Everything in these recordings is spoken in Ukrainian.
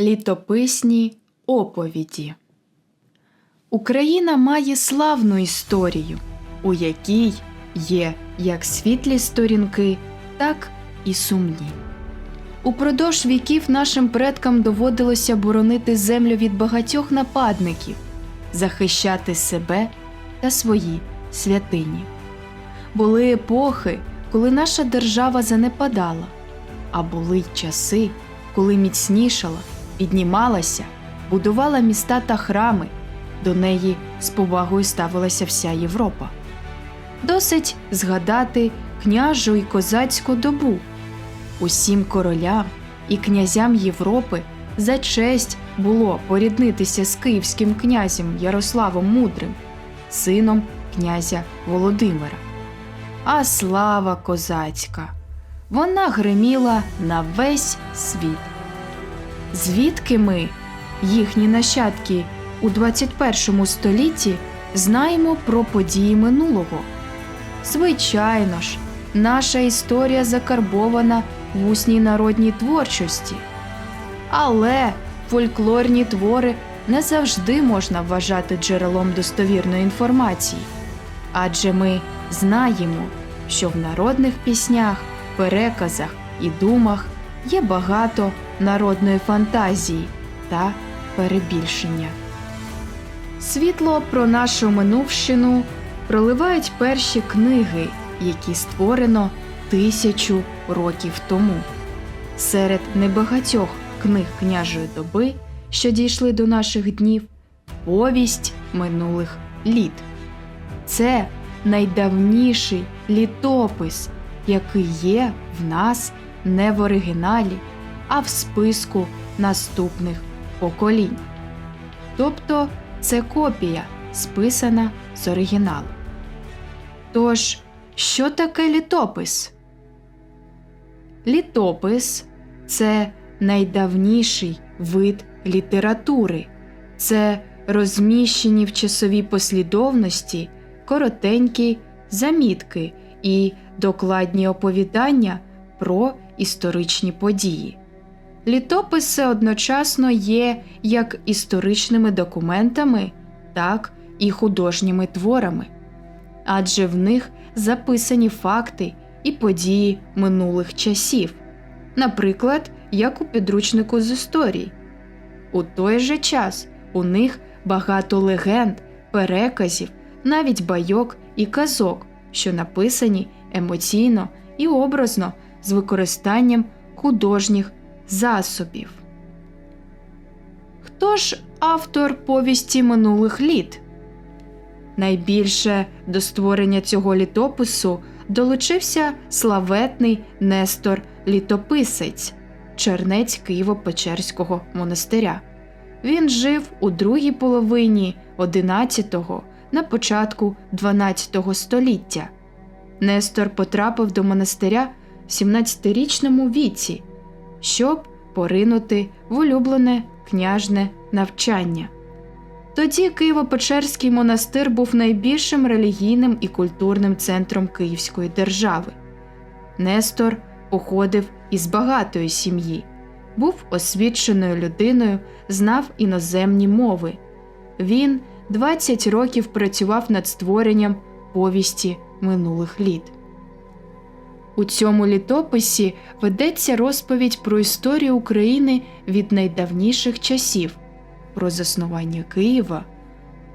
Літописні оповіді Україна має славну історію, у якій є як світлі сторінки, так і сумні. Упродовж віків нашим предкам доводилося боронити землю від багатьох нападників, захищати себе та свої святині. Були епохи, коли наша держава занепадала, а були часи, коли міцнішала, піднімалася, будувала міста та храми, до неї з повагою ставилася вся Європа. Досить згадати княжу і козацьку добу. Усім королям і князям Європи за честь було поріднитися з київським князем Ярославом Мудрим, сином князя Володимира. А слава козацька! Вона гриміла на весь світ. Звідки ми, їхні нащадки, у 21 столітті знаємо про події минулого? Звичайно ж, наша історія закарбована в усній народній творчості. Але фольклорні твори не завжди можна вважати джерелом достовірної інформації. Адже ми знаємо, що в народних піснях, переказах і думах є багато народної фантазії та перебільшення. Світло про нашу минувщину проливають перші книги, які створено тисячу років тому. Серед небагатьох книг княжої доби, що дійшли до наших днів, повість минулих літ. Це найдавніший літопис, який є в нас не в оригіналі, а в списку наступних поколінь. Тобто це копія, списана з оригіналу. Тож, що таке літопис? Літопис це найдавніший вид літератури, це розміщені в часовій послідовності коротенькі замітки і докладні оповідання про історичні події. Літописи одночасно є як історичними документами, так і художніми творами, адже в них записані факти і події минулих часів, наприклад, як у підручнику з історії. У той же час у них багато легенд, переказів, навіть байок і казок, що написані емоційно і образно з використанням художніх засобів. Хто ж автор повісті минулих літ? Найбільше до створення цього літопису долучився славетний Нестор Літописець, чернець Києво-Печерського монастиря. Він жив у другій половині XI, на початку XII століття. Нестор потрапив до монастиря 17-річному віці, щоб поринути в улюблене княжне навчання. Тоді Києво-Печерський монастир був найбільшим релігійним і культурним центром Київської держави. Нестор походив із багатої сім'ї, був освіченою людиною, знав іноземні мови. Він 20 років працював над створенням повісті минулих літ. У цьому літописі ведеться розповідь про історію України від найдавніших часів, про заснування Києва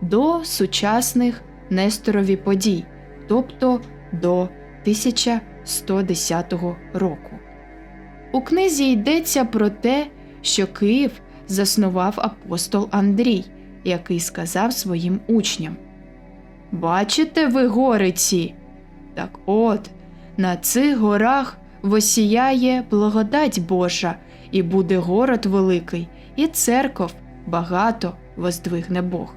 до сучасних Несторові подій, тобто до 1110 року. У книзі йдеться про те, що Київ заснував апостол Андрій, який сказав своїм учням: Бачите ви гориці? Так от, на цих горах восіяє благодать Божа, і буде город великий, і церков багато воздвигне Бог.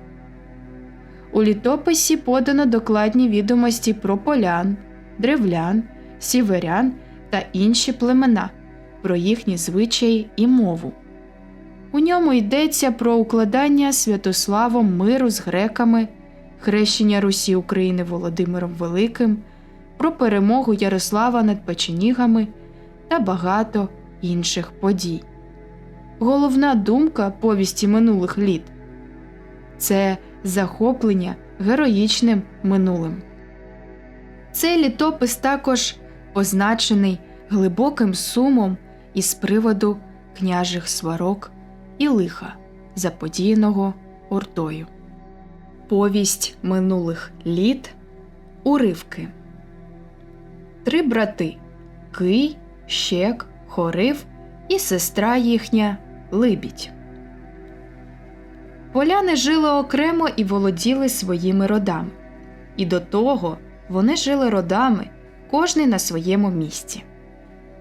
У літописі подано докладні відомості про полян, древлян, сіверян та інші племена, про їхні звичаї і мову. У ньому йдеться про укладання Святославом миру з греками, хрещення Русі України Володимиром Великим, про перемогу Ярослава над печенігами та багато інших подій. головна думка повісті минулих літ це захоплення героїчним минулим. Цей літопис також позначений глибоким сумом із приводу княжих сварок і лиха, заподіяного Ордою. Повість минулих літ уривки. Три брати Кий, Щек, Хорив і сестра їхня Либідь. Поляни жили окремо і володіли своїми родами. І до того вони жили родами, кожний на своєму місці.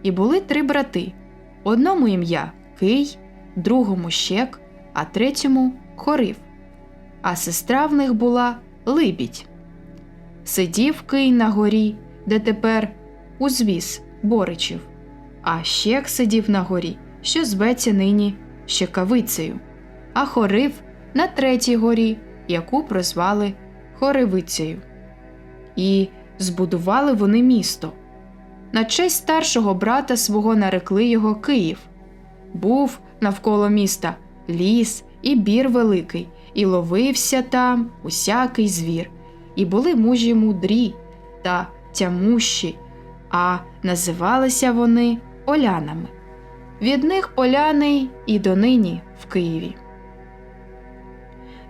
І були три брати: одному ім'я Кий, другому щек, а третьому хорив. А сестра в них була Либідь. Сидів Кий на горі, де тепер узвіз Боричів, а щек сидів на горі, що зветься нині Щекавицею, а хорив на третій горі, яку прозвали Хоривицею. І збудували вони місто. На честь старшого брата свого нарекли його Київ. Був навколо міста ліс і бір великий, і ловився там усякий звір, і були мужі мудрі та тямущі, а називалися вони полянами. Від них поляни і донині в Києві.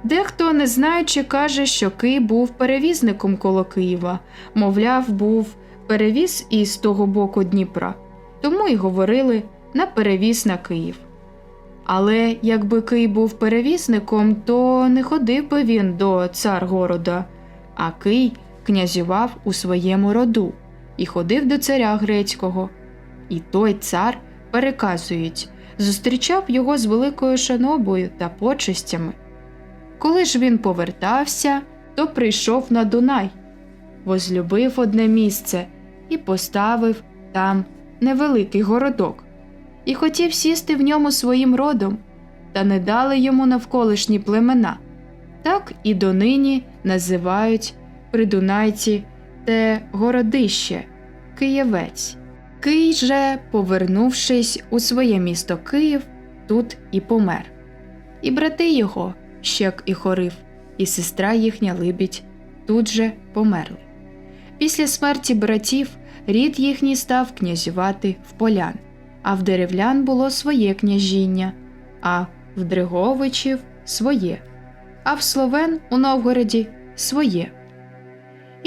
Дехто, не знаючи, каже, що Кий був перевізником коло Києва, мовляв, був перевіз із того боку Дніпра, тому й говорили на перевіз на Київ. Але якби Кий був перевізником, то не ходив би він до царгорода, а Кий князював у своєму роду і ходив до царя грецького. І той цар, переказують, зустрічав його з великою шанобою та почестями. Коли ж він повертався, то прийшов на Дунай, возлюбив одне місце і поставив там невеликий городок, і хотів сісти в ньому своїм родом, та не дали йому навколишні племена. Так і донині називають придунайці те городище Києвець. Кий же, повернувшись у своє місто Київ, тут і помер. І брати його, Щек і Хорив, і сестра їхня Либідь, тут же померли. Після смерті братів рід їхній став князювати в полян, а в деревлян було своє княжіння, а в Дриговичів своє, а в Словен у Новгороді своє.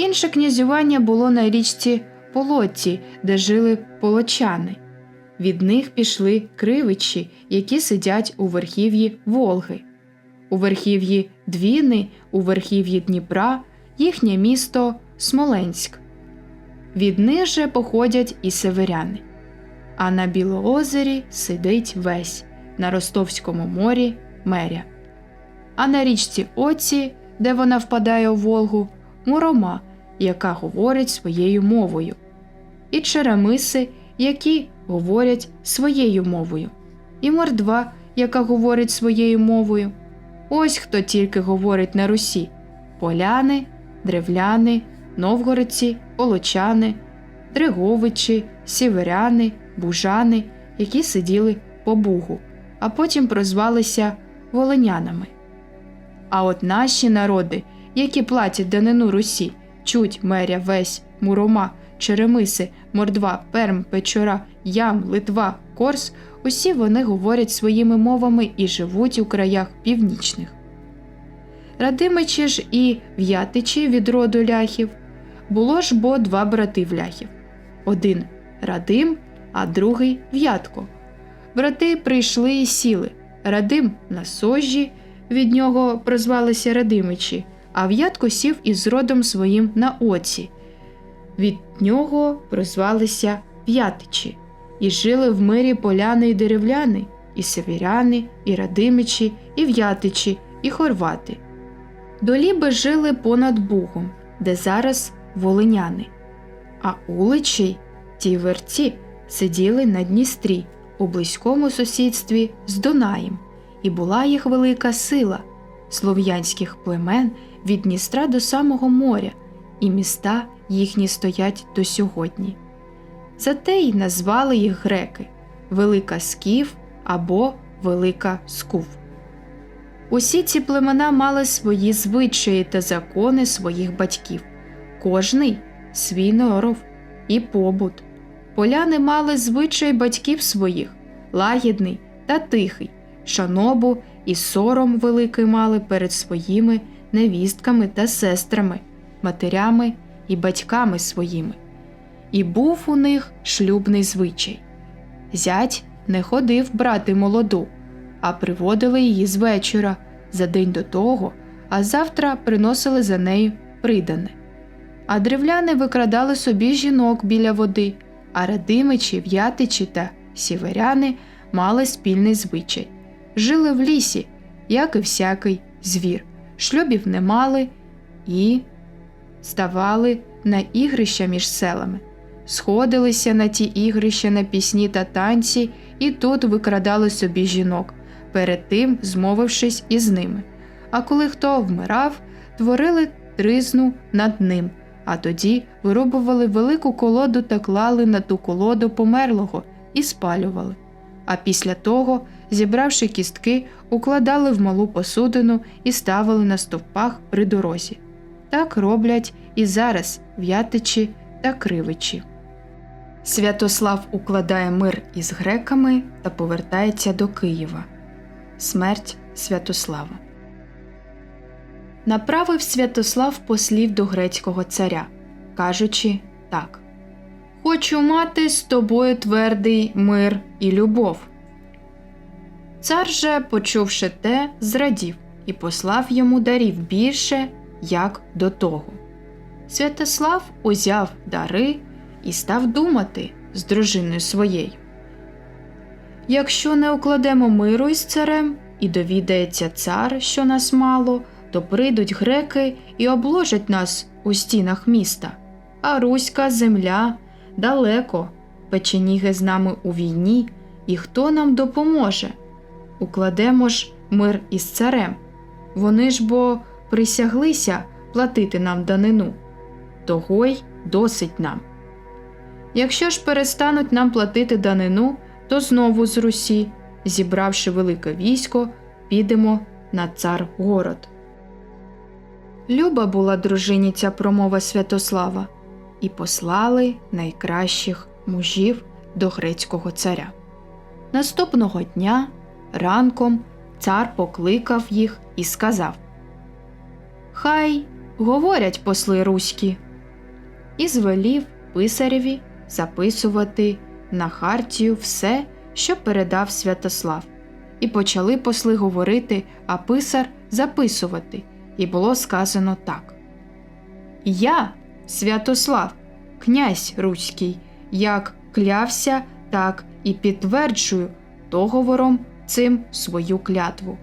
Інше князювання було на річці Полотті, де жили полочани. Від них пішли кривичі, які сидять у верхів'ї Волги. У верхів'ї Двіни, у верхів'ї Дніпра, їхнє місто Смоленськ. Від них же походять і северяни. А на Білоозері сидить весь, на Ростовському морі меря. А на річці Оці, де вона впадає у Волгу, мурома, яка говорить своєю мовою, і черемиси, які говорять своєю мовою, і мордва, яка говорить своєю мовою. Ось хто тільки говорить на Русі поляни, древляни, новгородці, полочани, дриговичі, сіверяни, бужани, які сиділи по Бугу, а потім прозвалися волинянами. А от наші народи, які платять данину Русі, чуть меря весь, мурома, черемиси, мордва, перм, печора, ям, литва, корс, усі вони говорять своїми мовами і живуть у краях північних. Радимичі ж і в'ятичі від роду ляхів було ж бо два брати в ляхів один Радим, а другий В'ятко. Брати прийшли і сіли. Радим на сожі, від нього прозвалися Радимичі, а В'ятко сів із родом своїм на оці. Від нього прозвалися В'ятичі, і жили в мирі поляни й деревляни, і севіряни, і радимичі, і в'ятичі, і хорвати. Доліби жили понад Бугом, де зараз волиняни, а уличі, ті верці, сиділи на Дністрі у близькому сусідстві з Дунаєм, і була їх велика сила слов'янських племен від Дністра до самого моря, і міста їхні стоять до сьогодні. Зате й назвали їх греки Велика Скіф або Велика Скув. Усі ці племена мали свої звичаї та закони своїх батьків, кожний свій норов і побут. Поляни мали звичай батьків своїх, лагідний та тихий, шанобу і сором великий мали перед своїми невістками та сестрами, матерями і батьками своїми. І був у них шлюбний звичай. Зять не ходив брати молоду, а приводили її з вечора за день до того, а завтра приносили за нею придане. А древляни викрадали собі жінок біля води, а радимичі, в'ятичі та сіверяни мали спільний звичай. Жили в лісі, як і всякий звір, шлюбів не мали і ставали на ігрища між селами, сходилися на ті ігрища на пісні та танці, і тут викрадали собі жінок, перед тим змовившись із ними. А коли хто вмирав, творили тризну над ним, а тоді вирубували велику колоду та клали на ту колоду померлого і спалювали. А після того, зібравши кістки, укладали в малу посудину і ставили на стовпах при дорозі. Так роблять і зараз в'ятичі та кривичі. Святослав укладає мир із греками та повертається до Києва. Смерть Святослава. Направив Святослав послів до грецького царя, кажучи так: Хочу мати з тобою твердий мир і любов. Цар же, почувши те, зрадів і послав йому дарів більше, як до того. Святослав узяв дари і став думати з дружиною своєю. Якщо не укладемо миру із царем, і довідається цар, що нас мало, то прийдуть греки і обложать нас у стінах міста, а руська земля далеко, печеніги з нами у війні, і хто нам допоможе? Укладемо ж мир із царем. Вони ж бо присяглися платити нам данину, того й досить нам. Якщо ж перестануть нам платити данину, то знову з Русі, зібравши велике військо, підемо на цар город. Люба була дружині ця промова Святослава, і послали найкращих мужів до грецького царя. Наступного дня ранком цар покликав їх і сказав Хай говорять посли руські, і звелів писареві записувати на хартію все, що передав Святослав. І почали посли говорити, а писар записувати, і було сказано так: Я, Святослав, князь Руський, як клявся, так і підтверджую договором цим свою клятву.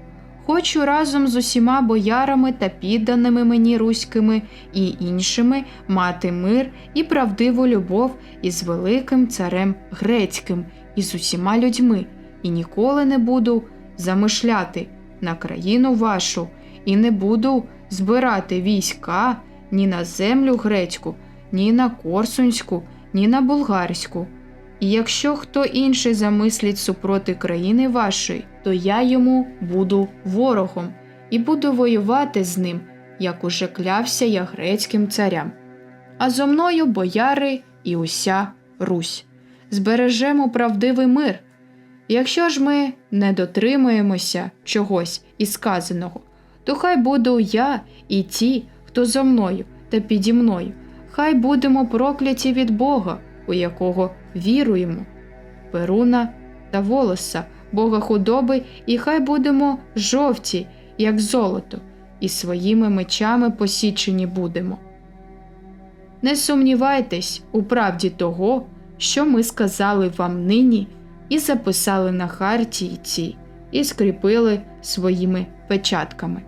Хочу разом з усіма боярами та підданими мені руськими і іншими мати мир і правдиву любов із великим царем грецьким і з усіма людьми, і ніколи не буду замишляти на країну вашу, і не буду збирати війська ні на землю грецьку, ні на корсунську, ні на булгарську. І якщо хто інший замислить супроти країни вашої, то я йому буду ворогом і буду воювати з ним, як уже клявся я грецьким царям. А зо мною бояри і уся Русь. Збережемо правдивий мир. Якщо ж ми не дотримуємося чогось із сказаного, то хай буду я і ті, хто зо мною та піді мною, хай будемо прокляті від Бога, у якого віруємо, Перуна та волоса, Бога худоби, і хай будемо жовті, як золото, і своїми мечами посічені будемо. Не сумнівайтесь у правді того, що ми сказали вам нині, і записали на хартії ці, і скріпили своїми печатками.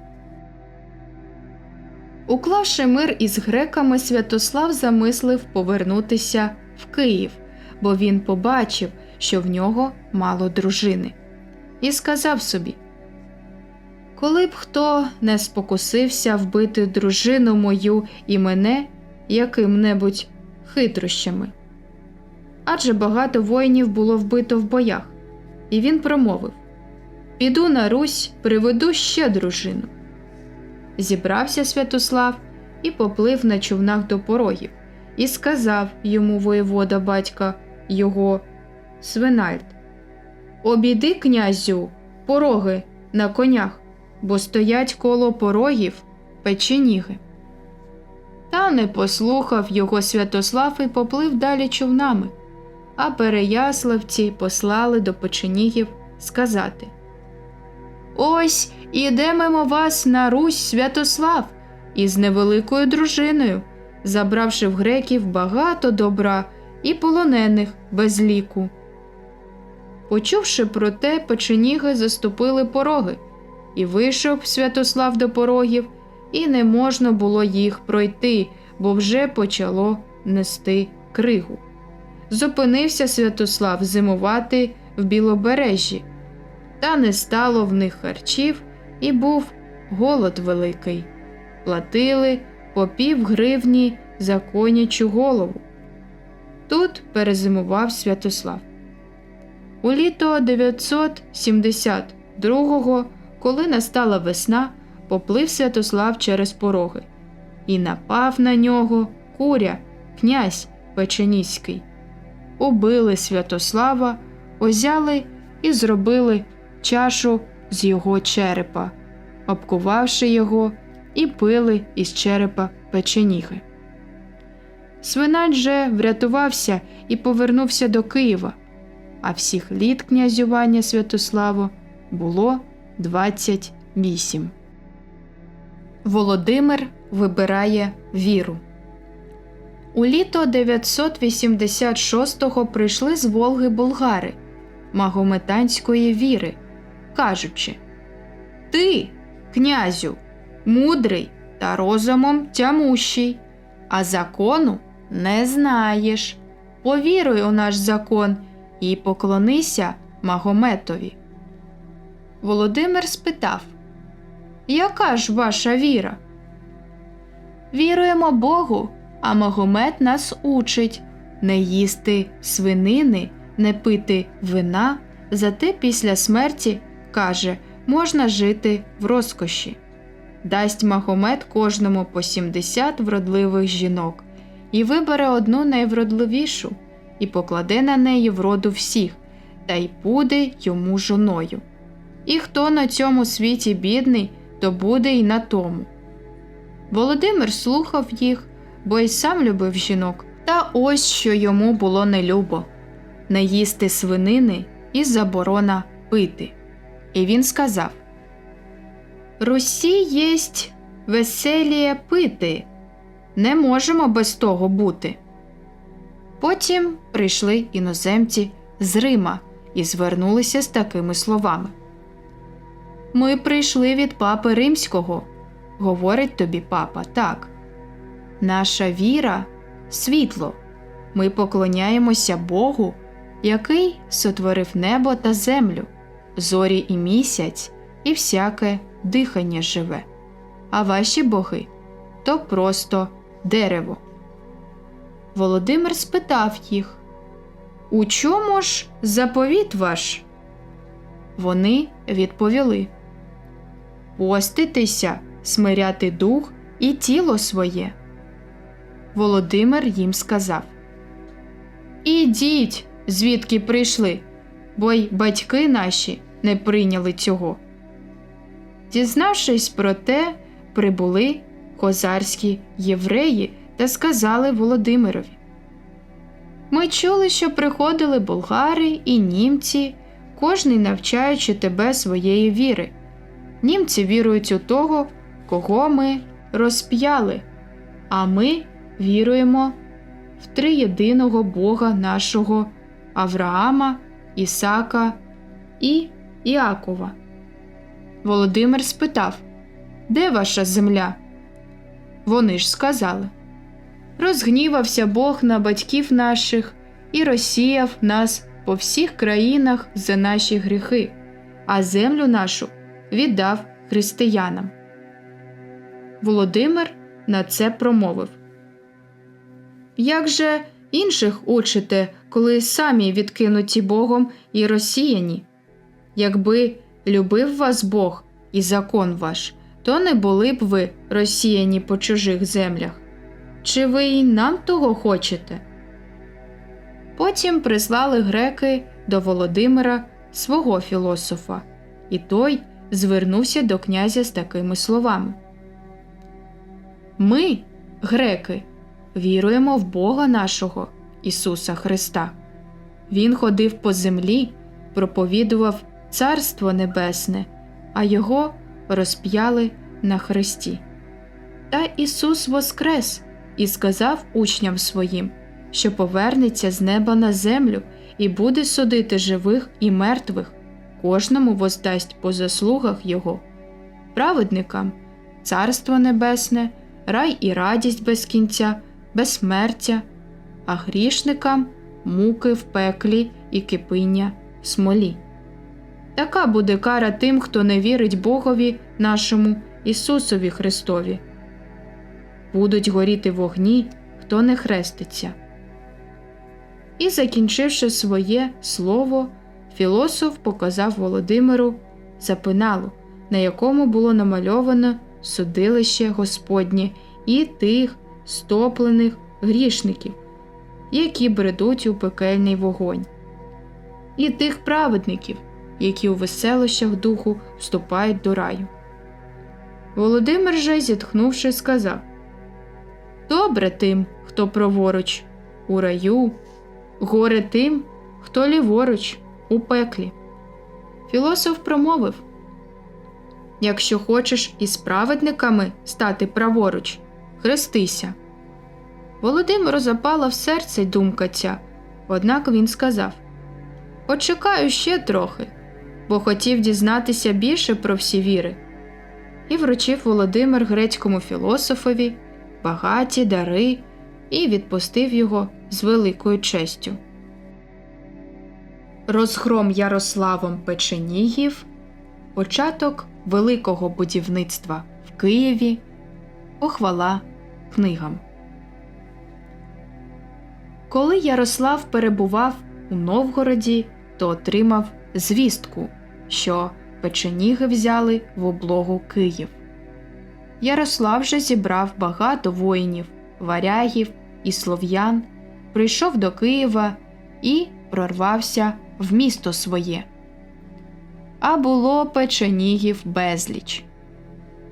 Уклавши мир із греками, Святослав замислив повернутися в Київ, бо він побачив, що в нього мало дружини, і сказав собі: Коли б хто не спокусився вбити дружину мою і мене яким-небудь хитрощами. Адже багато воїнів було вбито в боях, і він промовив піду на Русь, приведу ще дружину. Зібрався Святослав і поплив на човнах до порогів, і сказав йому воєвода батька його Свинальд Обійди, князю, пороги на конях, бо стоять коло порогів печеніги. Та не послухав його Святослав і поплив далі човнами, а переяславці послали до печенігів сказати Ось іде вас на Русь Святослав із невеликою дружиною, забравши в греків багато добра і полонених без ліку. Почувши про те, печеніги заступили пороги, і вийшов Святослав до порогів, і не можна було їх пройти, бо вже почало нести кригу. Зупинився Святослав зимувати в Білобережжі, та не стало в них харчів, і був голод великий. Платили по пів гривні за конячу голову. Тут перезимував Святослав. У літо 972-го, коли настала весна, поплив Святослав через пороги, і напав на нього куря, князь Печеніський. Убили Святослава, озяли і зробили чашу з його черепа, обкувавши його і пили із черепа печеніги. Свинач же врятувався і повернувся до Києва, а всіх літ князювання Святослава було 28. Володимир вибирає віру. У літо 986-го прийшли з Волги булгари магометанської віри, кажучи Ти, князю, мудрий та розумом тямущий, а закону не знаєш. Повіруй у наш закон і поклонися Магометові. Володимир спитав Яка ж ваша віра? Віруємо Богу, а Магомет нас учить не їсти свинини, не пити вина, зате після смерті, каже, можна жити в розкоші. Дасть Магомет кожному по 70 вродливих жінок і вибере одну найвродливішу і покладе на неї вроду всіх, та й буде йому жоною. І хто на цьому світі бідний, то буде й на тому. Володимир слухав їх, бо й сам любив жінок, та ось що йому було нелюбо не їсти свинини і заборона пити. І він сказав Русі єсть веселіє пити, не можемо без того бути. Потім прийшли іноземці з Рима і звернулися з такими словами. Ми прийшли від папи римського, говорить тобі папа так. Наша віра світло. Ми поклоняємося Богу, який сотворив небо та землю, зорі і місяць, і всяке дихання живе. А ваші боги то просто дерево. Володимир спитав їх У чому ж заповіт ваш? Вони відповіли Поститися, смиряти дух і тіло своє. Володимир їм сказав Ідіть, звідки прийшли, бо й батьки наші не прийняли цього. Дізнавшись про те, прибули козарські євреї та сказали Володимирові Ми чули, що приходили болгари і німці, кожний навчаючи тебе своєї віри. Німці вірують у того, кого ми розп'яли, а ми віруємо в триєдиного Бога нашого Авраама, Ісака і Іакова. Володимир спитав Де ваша земля? Вони ж сказали Розгнівався Бог на батьків наших і розсіяв нас по всіх країнах за наші гріхи, а землю нашу віддав християнам. Володимир на це промовив Як же інших учите, коли самі відкинуті Богом і розсіяні? Якби любив вас Бог і закон ваш, то не були б ви розсіяні по чужих землях. Чи ви й нам того хочете? Потім прислали греки до Володимира свого філософа, і той звернувся до князя з такими словами: Ми, греки, віруємо в Бога нашого Ісуса Христа. Він ходив по землі, проповідував Царство Небесне, а Його розп'яли на хресті. Та Ісус воскрес і сказав учням своїм, що повернеться з неба на землю і буде судити живих і мертвих, кожному воздасть по заслугах Його, праведникам Царство Небесне, рай і радість без кінця, безсмертя, а грішникам муки в пеклі і кипиння в смолі. Така буде кара тим, хто не вірить Богові нашому Ісусові Христові. Будуть горіти вогні, хто не хреститься. І, закінчивши своє слово, філософ показав Володимиру запиналу, на якому було намальовано судилище Господнє і тих стоплених грішників, які бредуть у пекельний вогонь, і тих праведників, які у веселощах духу вступають до раю. Володимир же, зітхнувши, сказав Добре тим, хто праворуч, у раю, горе тим, хто ліворуч, у пеклі. Філософ промовив Якщо хочеш із праведниками стати праворуч, хрестися. Володимиру запала в серце думка ця, однак він сказав Почекаю ще трохи, бо хотів дізнатися більше про всі віри. І вручив Володимир грецькому філософові багаті дари і відпустив його з великою честю. Розгром Ярославом Печенігів, початок великого будівництва в Києві, похвала книгам. Коли Ярослав перебував у Новгороді, то отримав звістку, що печеніги взяли в облогу Київ. Ярослав же зібрав багато воїнів, варягів і слов'ян, прийшов до Києва і прорвався в місто своє. А було печенігів безліч.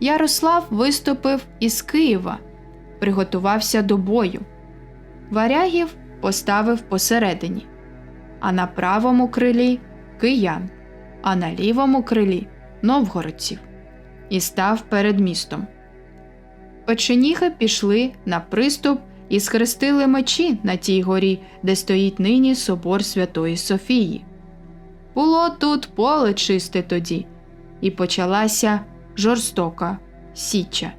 Ярослав виступив із Києва, приготувався до бою. Варягів поставив посередині, а на правому крилі киян, а на лівому крилі новгородців, і став перед містом. Печеніги пішли на приступ і схрестили мечі на тій горі, де стоїть нині собор Святої Софії. Було тут поле чисте тоді, і почалася жорстока січа.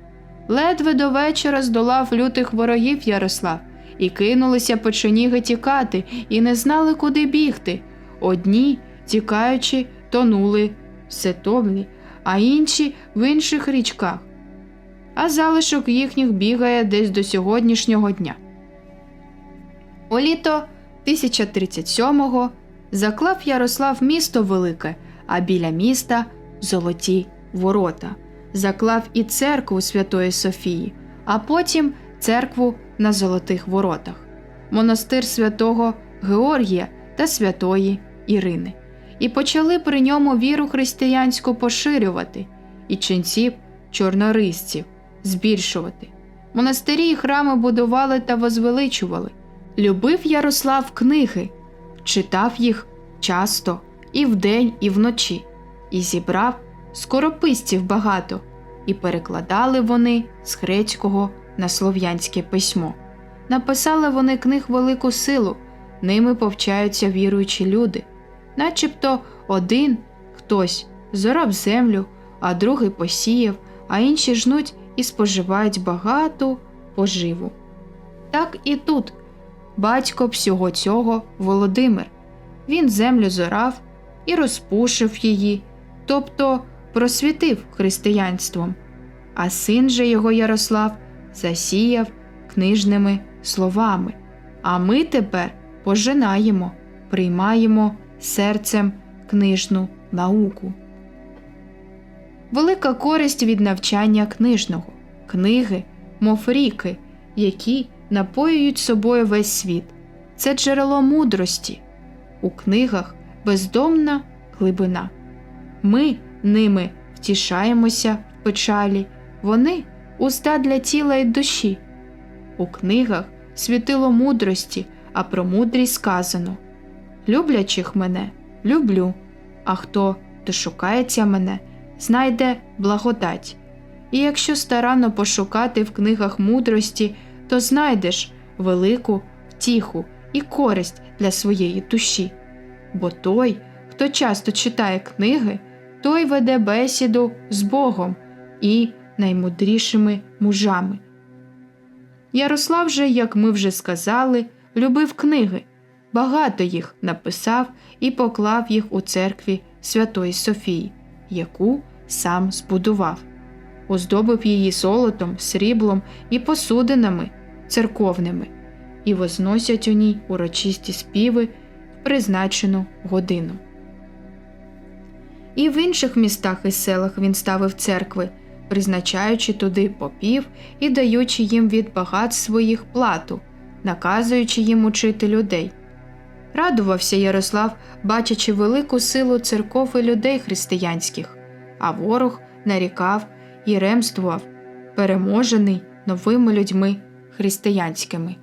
Ледве до вечора здолав лютих ворогів Ярослав, і кинулися печеніги тікати, і не знали, куди бігти. Одні, тікаючи, тонули в Сетовлі, а інші в інших річках. А залишок їхніх бігає десь до сьогоднішнього дня. У літо 1037-го заклав Ярослав місто Велике, а біля міста золоті ворота, заклав і церкву Святої Софії, а потім церкву на Золотих Воротах, монастир святого Георгія та святої Ірини, і почали при ньому віру християнську поширювати, і ченців чорнорисців збільшувати. Монастирі і храми будували та возвеличували. Любив Ярослав книги, читав їх часто і вдень, і вночі, і зібрав скорописців багато, і перекладали вони з грецького на слов'янське письмо. Написали вони книг велику силу, ними повчаються віруючі люди, начебто один хтось зорав землю, а другий посіяв, а інші жнуть і споживають багату поживу. Так і тут батько всього цього Володимир. Він землю зорав і розпушив її, тобто просвітив християнством, а син же його Ярослав засіяв книжними словами. А ми тепер пожинаємо, приймаємо серцем книжну науку. велика користь від навчання книжного, книги, мов ріки, які напоюють собою весь світ. Це джерело мудрості. У книгах бездомна глибина. Ми ними втішаємося в печалі, вони уста для тіла й душі. У книгах світило мудрості, а про мудрість сказано Люблячих мене люблю, а хто дошукається мене, знайде благодать. І якщо старанно пошукати в книгах мудрості, то знайдеш велику втіху і користь для своєї душі. Бо той, хто часто читає книги, той веде бесіду з Богом і наймудрішими мужами. Ярослав же, як ми вже сказали, любив книги, багато їх написав і поклав їх у церкві Святої Софії, яку сам збудував, оздобив її золотом, сріблом і посудинами церковними, і возносять у ній урочисті співи в призначену годину. І в інших містах і селах він ставив церкви, призначаючи туди попів і даючи їм від багатств своїх плату, наказуючи їм учити людей. Радувався Ярослав, бачачи велику силу церков і людей християнських, а ворог нарікав і ремствував, переможений новими людьми християнськими.